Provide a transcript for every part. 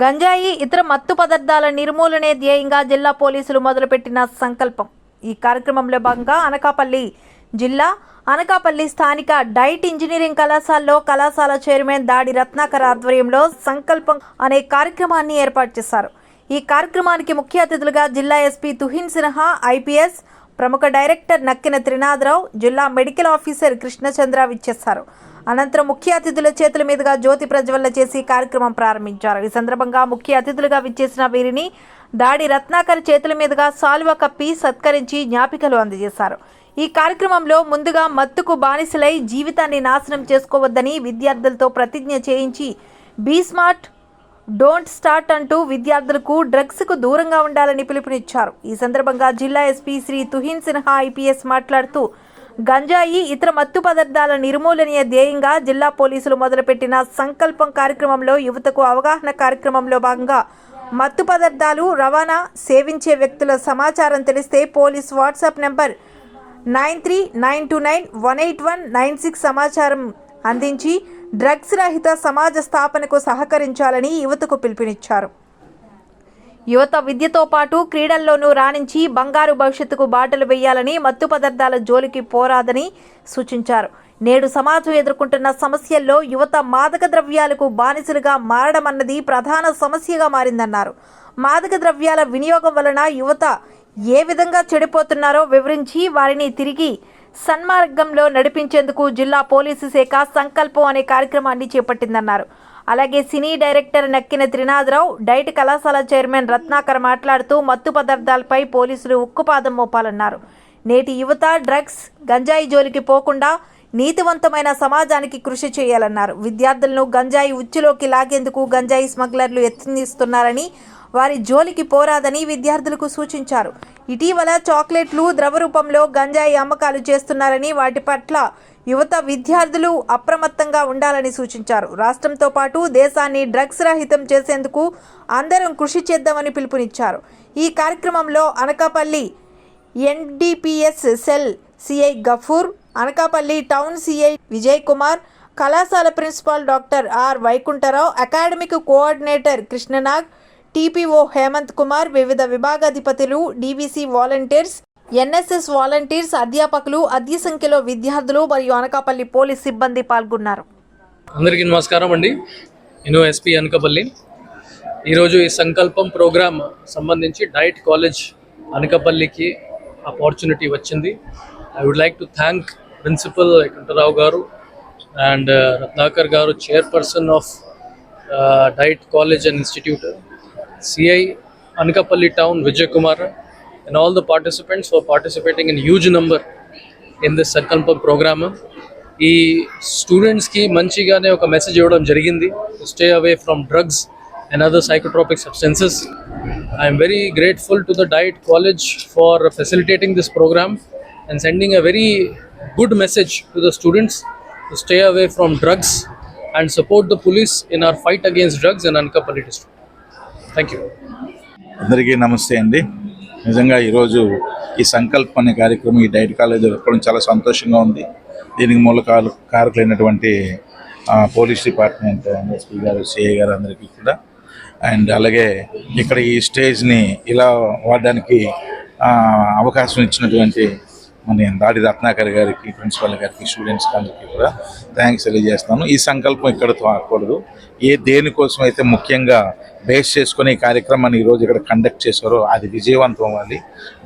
గంజాయి ఇతర మత్తు పదార్థాల నిర్మూలనే ధ్యేయంగా జిల్లా పోలీసులు మొదలుపెట్టిన సంకల్పం. ఈ కార్యక్రమంలో భాగంగా అనకాపల్లి జిల్లా అనకాపల్లి స్థానిక డైట్ ఇంజనీరింగ్ కళాశాలలో కళాశాల చైర్మన్ దాడి రత్నాకర్ ఆధ్వర్యంలో సంకల్పం అనే కార్యక్రమాన్ని ఏర్పాటు చేశారు. ఈ కార్యక్రమానికి ముఖ్య అతిథులుగా జిల్లా ఎస్పీ తుహిన్ సిన్హా ఐపీఎస్ ప్రముఖ డైరెక్టర్ నక్కిన త్రినాథరావు జిల్లా మెడికల్ ఆఫీసర్ కృష్ణచంద్ర విచ్చేశారు. అనంతరం ముఖ్య అతిథుల చేతుల మీదుగా జ్యోతి ప్రజ్వల్ల చేసి కార్యక్రమం ప్రారంభించారు. ఈ సందర్భంగా ముఖ్య అతిథులుగా విచ్చేసిన వీరిని దాడి రత్నాకర్ చేతుల మీదుగా సాల్వ కప్పి సత్కరించి జ్ఞాపికలు అందజేశారు. ఈ కార్యక్రమంలో ముందుగా మత్తుకు బానిసలై జీవితాన్ని నాశనం చేసుకోవద్దని విద్యార్థులతో ప్రతిజ్ఞ చేయించి బీ స్మార్ట్ డోంట్ స్టార్ట్ అంటూ విద్యార్థులకు డ్రగ్స్కు దూరంగా ఉండాలని పిలుపునిచ్చారు. ఈ సందర్భంగా జిల్లా ఎస్పీ శ్రీ తుహిన్ సిన్హా ఐపీఎస్ మాట్లాడుతూ గంజాయి ఇతర మత్తు పదార్థాల నిర్మూలనీయ ధ్యేయంగా జిల్లా పోలీసులు మొదలుపెట్టిన సంకల్పం కార్యక్రమంలో యువతకు అవగాహన కార్యక్రమంలో భాగంగా మత్తు పదార్థాలు రవాణా సేవించే వ్యక్తుల సమాచారం తెలిస్తే police WhatsApp number nine three nine two nine one eight one nine six సమాచారం అందించి డ్రగ్స్ రహిత సమాజ స్థాపనకు సహకరించాలని యువతకు పిలుపునిచ్చారు. యువత విద్యతో పాటు క్రీడల్లోనూ రాణించి బంగారు భవిష్యత్తుకు బాటలు వేయాలని మత్తు పదార్థాల జోలికి పోరాదని సూచించారు. నేడు సమాజం ఎదుర్కొంటున్న సమస్యల్లో యువత మాదక ద్రవ్యాలకు బానిసలుగా మారడం అన్నది ప్రధాన సమస్యగా మారిందన్నారు. మాదక ద్రవ్యాల వినియోగం వలన యువత ఏ విధంగా చెడిపోతున్నారో వివరించి వారిని తిరిగి సన్మార్గంలో నడిపించేందుకు జిల్లా పోలీసు శాఖ సంకల్పం అనే కార్యక్రమాన్ని చేపట్టిందన్నారు. అలాగే cine director Nakkina Trinatharao DIET కళాశాల చైర్మన్ రత్నాకర్ మాట్లాడుతూ మత్తు పదార్థాలపై పోలీసులు ఉక్కుపాదం మోపాలన్నారు. నేటి యువత డ్రగ్స్ గంజాయి జోలికి పోకుండా నీతివంతమైన సమాజానికి కృషి చేయాలన్నారు. విద్యార్థులను గంజాయి ఉచ్చులోకి లాగేందుకు గంజాయి స్మగ్లర్లు యత్నిస్తున్నారని వారి జోలికి పోరాదని విద్యార్థులకు సూచించారు. ఇటీవల చాక్లెట్లు ద్రవ రూపంలో గంజాయి అమ్మకాలు చేస్తున్నారని వాటి పట్ల యువత విద్యార్థులు అప్రమత్తంగా ఉండాలని సూచించారు. రాష్ట్రంతో పాటు దేశాన్ని డ్రగ్స్ రహితం చేసేందుకు అందరం కృషి చేద్దామని పిలుపునిచ్చారు. ఈ కార్యక్రమంలో Anakapalli NDPS cell CI Gafoor Anakapalli town CI Vijay Kumar కళాశాల principal doctor R Vaikuntharao academic coordinator Krishnanag TPO Hemant Kumar వివిధ విభాగాధిపతులు డీవీసీ వాలంటీర్స్ ఎన్ఎస్ఎస్ వాలంటీర్స్ అధ్యాపకులు అధిక సంఖ్యలో విద్యార్థులు మరియు అనకాపల్లి పోలీస్ సిబ్బంది పాల్గొన్నారు. అందరికీ నమస్కారం అండి. నేను ఎస్పీ అనకాపల్లి. ఈరోజు ఈ సంకల్పం ప్రోగ్రామ్ సంబంధించి డైట్ కాలేజ్ అనకాపల్లికి ఆపర్చునిటీ వచ్చింది. I would like to thank principal Venkatarao garu and Ratnakar uh, garu chairperson of DIET college and institute CI Anakapalli town Vijay Kumar and all the participants for participating in huge number in this సంకల్ప programme ఈ స్టూడెంట్స్కి మంచిగానే ఒక message ఇవ్వడం జరిగింది. Stay away from drugs and other psychotropic substances I'm very grateful to the DIET college for facilitating this programme and sending a very good message to the students to stay away from drugs and support the police in our fight against drugs and Anakapalli district thank you అందరికీ నమస్తే అండి. నిజంగా ఈరోజు ఈ సంకల్ప అనే కార్యక్రమం ఈ డైట్ కాలేజ్ జరపడం చాలా సంతోషంగా ఉంది. దీనికి మూల కారు కారకులైనటువంటి పోలీస్ డిపార్ట్మెంట్ ఎస్పీ గారు సిఐ గారు అందరికీ కూడా. అండ్ అలాగే ఇక్కడ ఈ స్టేజ్ని ఇలా వాడడానికి అవకాశం ఇచ్చినటువంటి మన దాడి రత్నాకర్ గారికి ప్రిన్సిపల్ గారికి స్టూడెంట్స్ అందరికీ కూడా థ్యాంక్స్ తెలియజేస్తాను. ఈ సంకల్పం ఇక్కడతో ఆగకూడదు. ఏ దేనికోసం అయితే ముఖ్యంగా బేస్ చేసుకుని ఈ కార్యక్రమాన్ని ఈరోజు ఇక్కడ కండక్ట్ చేశారో అది విజయవంతం అవ్వాలి.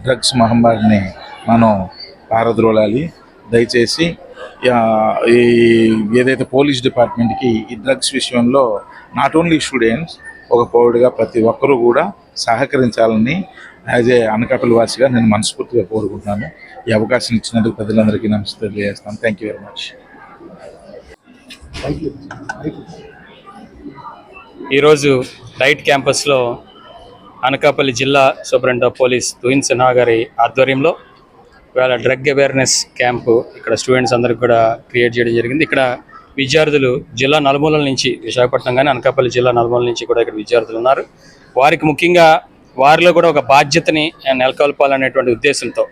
డ్రగ్స్ మహమ్మారిని మనం పారద్రోలాలి. దయచేసి ఈ ఏదైతే పోలీస్ డిపార్ట్మెంట్కి ఈ డ్రగ్స్ విషయంలో నాట్ ఓన్లీ స్టూడెంట్స్ ఒక పౌరుడిగా ప్రతి ఒక్కరూ కూడా సహకరించాలని యాజ్ ఏ అనకాపల్లి వాసిగా నేను మనస్ఫూర్తిగా కోరుకుంటున్నాను. ఈ అవకాశం ఇచ్చినందుకు ప్రజలందరికీ నమస్తే తెలియజేస్తాను. థ్యాంక్ యూ వెరీ మచ్ ఈరోజు డైట్ క్యాంపస్లో అనకాపల్లి జిల్లా superintendent of police Tuhin Sinha గారి ఆధ్వర్యంలో ఇవాళ డ్రగ్ అవేర్నెస్ క్యాంపు ఇక్కడ స్టూడెంట్స్ అందరికి కూడా క్రియేట్ చేయడం జరిగింది. ఇక్కడ విద్యార్థులు జిల్లా నలుమూలల నుంచి విశాఖపట్నం కానీ అనకాపల్లి జిల్లా నలుమూలల నుంచి కూడా ఇక్కడ విద్యార్థులు ఉన్నారు. వారికి ముఖ్యంగా వారిలో కూడా ఒక బాధ్యతని నెలకొల్పాలనేటువంటి ఉద్దేశంతో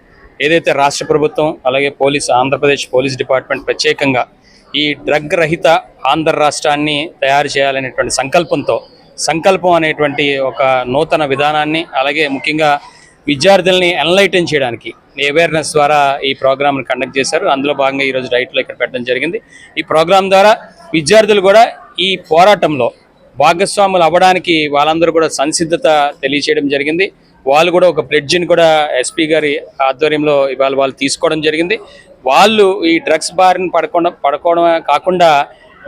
ఏదైతే రాష్ట్ర ప్రభుత్వం అలాగే పోలీస్ ఆంధ్రప్రదేశ్ పోలీస్ డిపార్ట్మెంట్ ప్రత్యేకంగా ఈ డ్రగ్ రహిత ఆంధ్ర రాష్ట్రాన్ని తయారు చేయాలనేటువంటి సంకల్పంతో సంకల్పం అనేటువంటి ఒక నూతన విధానాన్ని అలాగే ముఖ్యంగా విద్యార్థుల్ని ఎన్లైటన్ చేయడానికి అవేర్నెస్ ద్వారా ఈ ప్రోగ్రామ్ను కండక్ట్ చేశారు. అందులో భాగంగా ఈరోజు డైట్లో ఇక్కడ పెట్టడం జరిగింది. ఈ ప్రోగ్రాం ద్వారా విద్యార్థులు కూడా ఈ పోరాటంలో భాగస్వాములు అవ్వడానికి వాళ్ళందరూ కూడా సంసిద్ధత తెలియచేయడం జరిగింది. వాళ్ళు కూడా ఒక ప్లెడ్జిని కూడా ఎస్పీ గారి ఆధ్వర్యంలో ఇవాళ వాళ్ళు తీసుకోవడం జరిగింది. వాళ్ళు ఈ డ్రగ్స్ బారిన పడకుండా పడుకోవడమే కాకుండా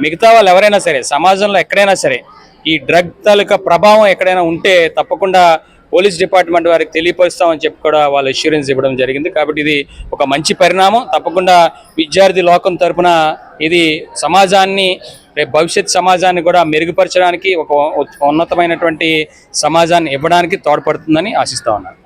మిగతా వాళ్ళు ఎవరైనా సరే సమాజంలో ఎక్కడైనా సరే ఈ డ్రగ్ తాలూకా ప్రభావం ఎక్కడైనా ఉంటే తప్పకుండా పోలీస్ డిపార్ట్మెంట్ వారికి తెలియపరుస్తామని చెప్పి కూడా వాళ్ళు ఇష్యూరెన్స్ ఇవ్వడం జరిగింది. కాబట్టి ఇది ఒక మంచి పరిణామం. తప్పకుండా విద్యార్థి లోకం తరపున ఇది సమాజాన్ని రేపు భవిష్యత్ సమాజాన్ని కూడా మెరుగుపరచడానికి ఒక ఉన్నతమైనటువంటి సమాజాన్ని ఇవ్వడానికి తోడ్పడుతుందని ఆశిస్తా ఉన్నాను.